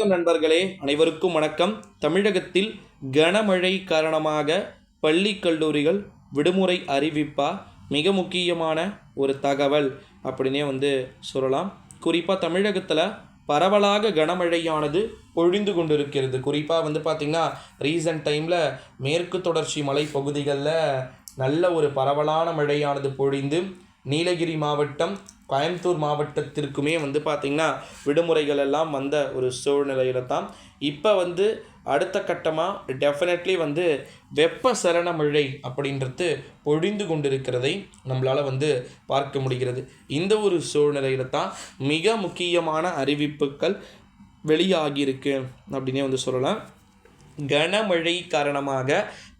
வணக்கம் நண்பர்களே அனைவருக்கும் வணக்கம். தமிழகத்தில் கனமழை காரணமாக பள்ளி கல்லூரிகள் விடுமுறை அறிவிப்பா மிக முக்கியமான ஒரு தகவல் அப்படின்னே வந்து சொல்லலாம். குறிப்பாக தமிழகத்தில் பரவலாக கனமழையானது பொழிந்து கொண்டிருக்கிறது. குறிப்பாக வந்து பார்த்திங்கன்னா ரீசன்ட் டைமில் மேற்கு தொடர்ச்சி மலை பகுதிகளில் நல்ல ஒரு பரவலான மழையானது பொழிந்து நீலகிரி மாவட்டம் கோயம்புத்தூர் மாவட்டத்திற்குமே வந்து பார்த்திங்கன்னா விடுமுறைகள் எல்லாம் வந்த ஒரு சூழ்நிலையில் தான். இப்போ வந்து அடுத்த கட்டமாக டெஃபினெட்லி வந்து வெப்ப சலன மழை அப்படின்றது பொழிந்து கொண்டிருக்கிறதை நம்மளால் வந்து பார்க்க முடிகிறது. இந்த ஒரு சூழ்நிலையில் தான் மிக முக்கியமான அறிவிப்புகள் வெளியாகியிருக்கு அப்படின்னே வந்து சொல்லலாம். கனமழை காரணமாக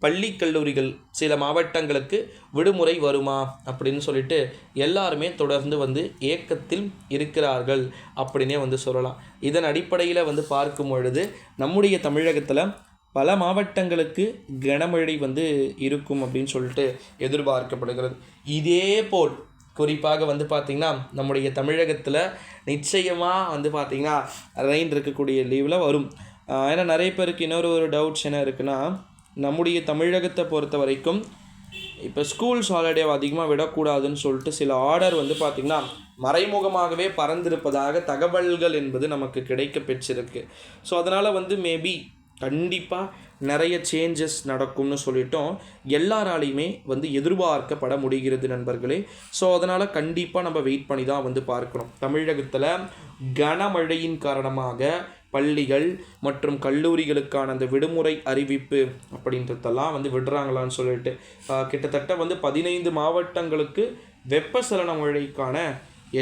பள்ளி கல்லூரிகள் சில மாவட்டங்களுக்கு விடுமுறை வருமா அப்படின்னு சொல்லிட்டு எல்லாருமே தொடர்ந்து வந்து ஏக்கத்தில் இருக்கிறார்கள் அப்படின்னே வந்து சொல்லலாம். இதன் அடிப்படையில் வந்து பார்க்கும் பொழுது நம்முடைய தமிழகத்தில் பல மாவட்டங்களுக்கு கனமழை வந்து இருக்கும் அப்படின்னு சொல்லிட்டு எதிர்பார்க்கப்படுகிறது. இதே போல் குறிப்பாக வந்து பார்த்திங்கன்னா நம்முடைய தமிழகத்தில் நிச்சயமாக வந்து பார்த்திங்கன்னா ரெயின் இருக்கக்கூடிய லீவில் வரும். ஏன்னா நிறைய பேருக்கு இன்னொரு ஒரு டவுட்ஸ் என்ன இருக்குன்னா நம்முடைய தமிழகத்தை பொறுத்த வரைக்கும் இப்போ ஸ்கூல்ஸ் ஹாலிடே அதிகமாக விடக்கூடாதுன்னு சொல்லிட்டு சில ஆர்டர் வந்து பார்த்திங்கன்னா மறைமுகமாகவே பறந்திருப்பதாக தகவல்கள் என்பது நமக்கு கிடைக்க பெற்றிருக்கு. ஸோ அதனால் வந்து மேபி கண்டிப்பாக நிறைய சேஞ்சஸ் நடக்கும்னு சொல்லிட்டோம். எல்லாராலையுமே வந்து எதிர்பார்க்கப்பட முடிகிறது நண்பர்களே. ஸோ அதனால் கண்டிப்பாக நம்ம வெயிட் பண்ணி தான் வந்து பார்க்கணும். தமிழகத்தில் கனமழையின் காரணமாக பள்ளிகள் மற்றும் கல்லூரிகளுக்கான அந்த விடுமுறை அறிவிப்பு அப்படின்றதெல்லாம் வந்து விடுறாங்களான்னு சொல்லிட்டு கிட்டத்தட்ட வந்து பதினைந்து மாவட்டங்களுக்கு வெப்பசலன மழைக்கான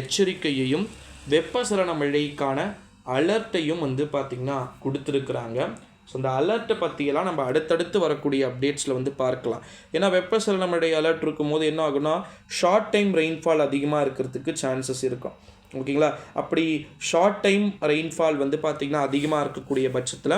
எச்சரிக்கையையும் வெப்பசலன மழைக்கான அலர்ட்டையும் வந்து பார்த்திங்கன்னா கொடுத்துருக்குறாங்க. ஸோ அந்த அலர்ட்டை பற்றியெல்லாம் நம்ம அடுத்தடுத்து வரக்கூடிய அப்டேட்ஸில் வந்து பார்க்கலாம். ஏன்னா வெப்பசலன மழை அலர்ட் இருக்கும்போது என்ன ஆகுனா ஷார்ட் டைம் ரெயின்ஃபால் அதிகமாக இருக்கிறதுக்கு சான்சஸ் இருக்கும். ஓகேங்களா? அப்படி ஷார்ட் டைம் ரெயின்ஃபால் வந்து பார்த்திங்கன்னா அதிகமாக இருக்கக்கூடிய பட்சத்தில்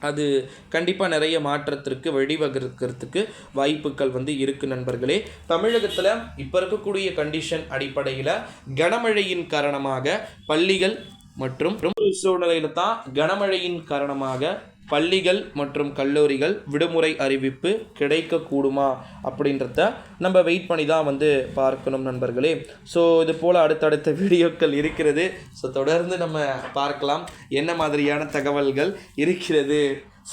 அது கண்டிப்பாக நிறைய மாற்றத்திற்கு வழிவகுக்கிறதுக்கு வாய்ப்புகள் வந்து இருக்குது நண்பர்களே. தமிழகத்தில் இப்போ இருக்கக்கூடிய கண்டிஷன் அடிப்படையில் கனமழையின் காரணமாக பள்ளிகள் மற்றும் சூழ்நிலையில் சூழ்நிலையில தான் கனமழையின் காரணமாக பள்ளிகள் மற்றும் கல்லூரிகள் விடுமுறை அறிவிப்பு கிடைக்கக்கூடுமா அப்படின்றத நம்ம வெயிட் பண்ணி தான் வந்து பார்க்கணும் நண்பர்களே. ஸோ இது போல் அடுத்தடுத்த வீடியோக்கள் இருக்கிறது. ஸோ தொடர்ந்து நம்ம பார்க்கலாம். என்ன மாதிரியான தகவல்கள் இருக்கிறது?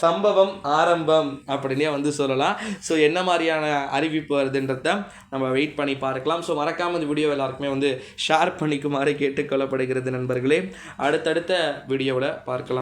சம்பவம் ஆரம்பம் அப்படின்னே வந்து சொல்லலாம். ஸோ என்ன மாதிரியான அறிவிப்பு வருதுன்றத நம்ம வெயிட் பண்ணி பார்க்கலாம். ஸோ மறக்காமல் இந்த வீடியோ எல்லாருக்குமே வந்து ஷேர் பண்ணிக்குமாறு கேட்டுக்கொள்ளப்படுகிறது நண்பர்களே. அடுத்தடுத்த வீடியோவில் பார்க்கலாம்.